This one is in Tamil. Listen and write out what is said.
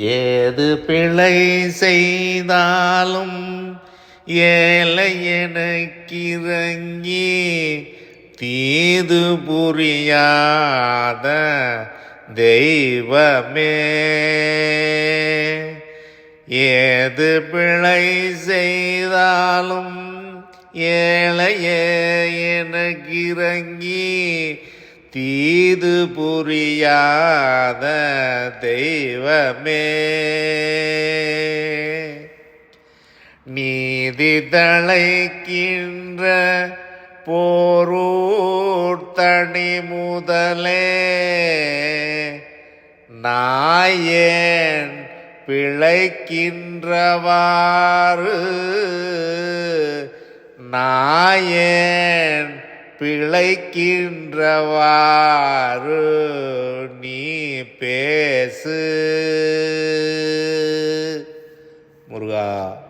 ஏது பிழை செய்தாலும் ஏழை எனக்கிறங்கி தீது புரியாத தெய்வமே. ஏது பிழை செய்தாலும் ஏழையே எனக்கிறங்கி தீது புரியாத தெய்வமே. நீதி தழைக்கின்ற போரூர்த்தணி முதலே. நாயேன் பிழைக்கின்றவாறு. நாயே பிழைக்கின்றவாறு நீ பேசு. முருகா.